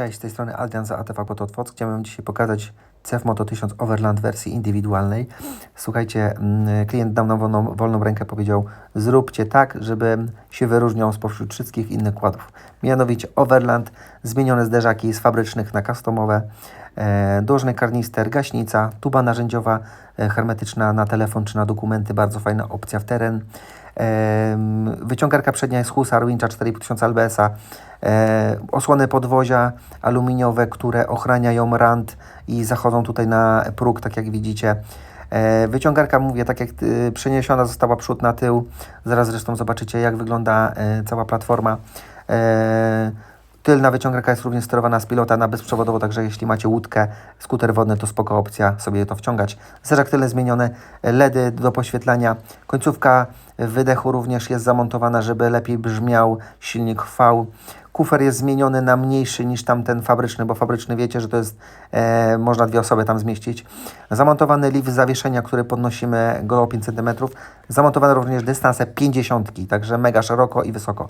Cześć, z tej strony Adrian za ATV Pototwoc. Chciałem dzisiaj pokazać CEF Moto 1000 Overland wersji indywidualnej. Słuchajcie, mm, klient dał nam wolną, wolną rękę, powiedział zróbcie tak, żeby się wyróżniał spośród wszystkich innych kładów. Mianowicie Overland, zmienione zderzaki z fabrycznych na customowe, e, dłużny karnister, gaśnica, tuba narzędziowa e, hermetyczna na telefon czy na dokumenty, bardzo fajna opcja w teren. Em, Wyciągarka przednia jest Husar Wincha 4500 LBS-a. E, osłony podwozia aluminiowe, które ochraniają rand i zachodzą tutaj na próg, tak jak widzicie. E, wyciągarka, mówię, tak jak przeniesiona została przód na tył. Zaraz zresztą zobaczycie, jak wygląda e, cała platforma. Tylna wyciągarka jest również sterowana z pilota na bezprzewodowo, także jeśli macie łódkę, skuter wodny, to spoko opcja sobie to wciągać. Zderzak tylny zmieniony, LEDy do poświetlania. Końcówka wydechu również jest zamontowana, żeby lepiej brzmiał silnik V. Kufer jest zmieniony na mniejszy niż tamten fabryczny, bo fabryczny wiecie, że to jest, e, można dwie osoby tam zmieścić. Zamontowany lift zawieszenia, który podnosimy go o 5 cm. Zamontowane również dystanse 50, także mega szeroko i wysoko.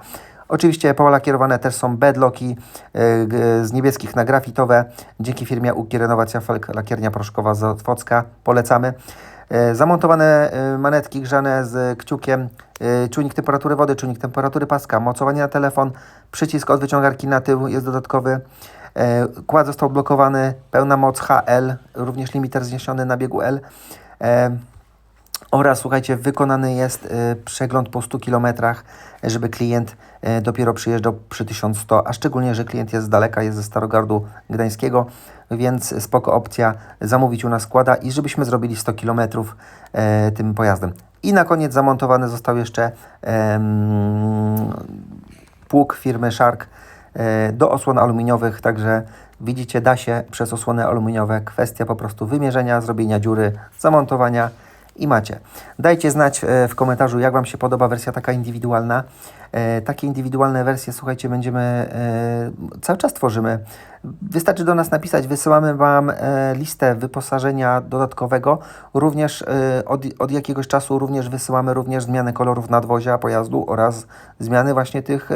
Oczywiście pola kierowane też są bedlocki e, z niebieskich na grafitowe. Dzięki firmie UK Renowacja Lakiernia Proszkowa z Otwocka. Polecamy. E, Zamontowane e, manetki grzane z kciukiem, e, czujnik temperatury wody, czujnik temperatury paska, mocowanie na telefon, przycisk od wyciągarki na tył jest dodatkowy. Kład został blokowany, pełna moc HL, również limiter zniesiony na biegu L. Oraz słuchajcie, wykonany jest y, przegląd po 100 km, żeby klient y, dopiero przyjeżdżał przy 1100, a szczególnie, że klient jest z daleka, jest ze Starogardu Gdańskiego, więc spoko opcja zamówić u nas składa i żebyśmy zrobili 100 km y, tym pojazdem. I na koniec zamontowany został jeszcze pług firmy Shark do osłon aluminiowych, także widzicie, da się przez osłony aluminiowe. Kwestia po prostu wymierzenia, zrobienia dziury, zamontowania i macie. Dajcie znać e, w komentarzu, jak Wam się podoba wersja taka indywidualna. E, Takie indywidualne wersje, słuchajcie, będziemy e, cały czas tworzymy. Wystarczy do nas napisać, wysyłamy Wam listę wyposażenia dodatkowego. Również od, od jakiegoś czasu również wysyłamy również zmiany kolorów nadwozia pojazdu oraz zmiany właśnie tych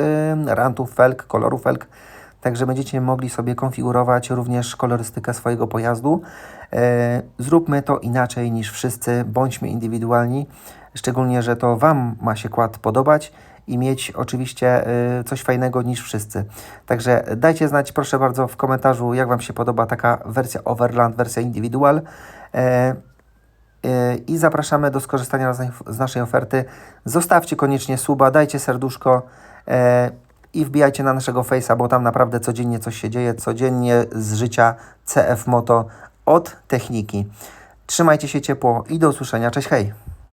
rantów felg, kolorów felg. Także będziecie mogli sobie konfigurować również kolorystykę swojego pojazdu. E, zróbmy to inaczej niż wszyscy, bądźmy indywidualni, szczególnie, że to Wam ma się kład podobać i mieć oczywiście e, coś fajnego niż wszyscy. Także dajcie znać proszę bardzo w komentarzu, jak Wam się podoba taka wersja Overland, wersja indywidual. E, i zapraszamy do skorzystania z naszej- oferty. Zostawcie koniecznie suba, dajcie serduszko i wbijajcie na naszego Face'a, bo tam naprawdę codziennie coś się dzieje, codziennie z życia CF Moto od techniki. Trzymajcie się ciepło i do usłyszenia. Cześć, hej!